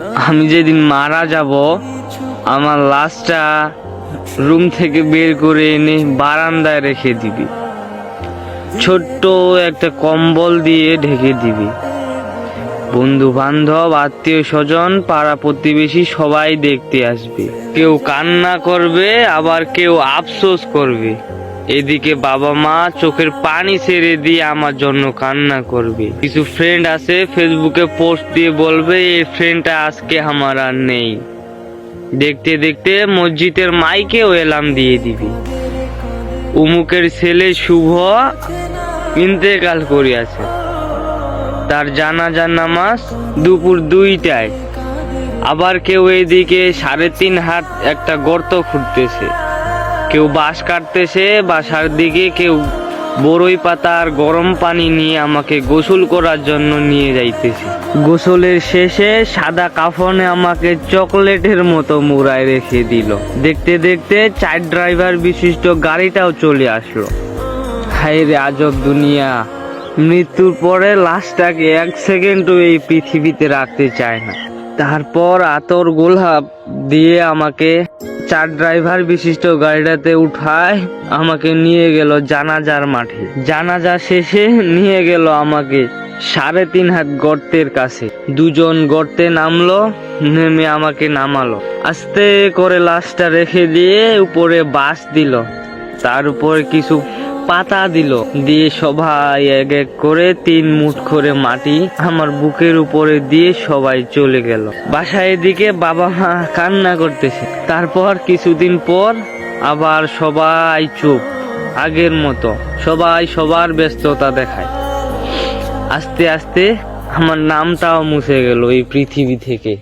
আমি যেদিন মারা যাব, আমার লাশটা রুম থেকে বের করে এনে বারান্দায় রেখে দিবি। ছোট্ট একটা কম্বল দিয়ে ঢেকে দিবি। বন্ধু বান্ধব আত্মীয় স্বজন পাড়া প্রতিবেশী সবাই দেখতে আসবে। কেউ কান্না করবে, আবার কেউ আফসোস করবে। এদিকে বাবা মা চোখের পানি ছেড়ে দিয়ে আমার জন্য কান্না করবে। কিছু ফ্রেন্ড আছে ফেসবুকে পোস্ট দিয়ে বলবে, এই ফ্রেন্ডটা আজকে আমার আর নেই। দেখতে দেখতে মসজিদের মাইকেও এলাম দিয়ে দিবি। উমুকের ছেলে শুভ ইন্তেকাল করিয়াছে। তার জানাজার নামাজ দুপুর দুইটায়। আবার কেউ এইদিকে সাড়ে তিন হাত একটা গর্ত খুঁড়তেছে। কেউ বাঁশ কাটতেছে, বাসার দিকে কেউ বড়ই পাতা আর গরম পানি নিয়ে আমাকে গোসল করার জন্য নিয়ে যাইতেছে। গোসলের শেষে সাদা কাফনে আমাকে চকলেটের মতো মুড়ায় রেখে দিল। দেখতে দেখতে চার ড্রাইভার বিশিষ্ট গাড়িটাও চলে আসলো। হায় রে আজব দুনিয়া। মৃত্যুর পরে লাশটাকে এক সেকেন্ডও এই পৃথিবীতে রাখতে চায় না। তারপর আতর গোলাপ দিয়ে আমাকে চার ড্রাইভার বিশিষ্ট গাড়িটাতে উঠায়, আমাকে নিয়ে গেল জানাজার মাঠে। জানাজা শেষে নিয়ে গেল আমাকে সাড়ে তিন হাত গর্তের কাছে। দুজন গর্তে নামলো, নেমে আমাকে নামালো। আস্তে করে লাশটা রেখে দিয়ে উপরে বাস দিল। তার উপরে কিছু পাতা দিল। দিয়ে সবাই এক এক করে তিন মুঠ করে মাটি আমার বুকের উপরে দিয়ে সবাই চলে গেল। বাসায় এদিকে বাবা মা কান্না করতেছে। তারপর কিছুদিন পর আবার সবাই চুপ, আগের মতো। সবাই সবার ব্যস্ততা দেখায়। আস্তে আস্তে আমার নামটাও মুছে গেল এই পৃথিবী থেকে।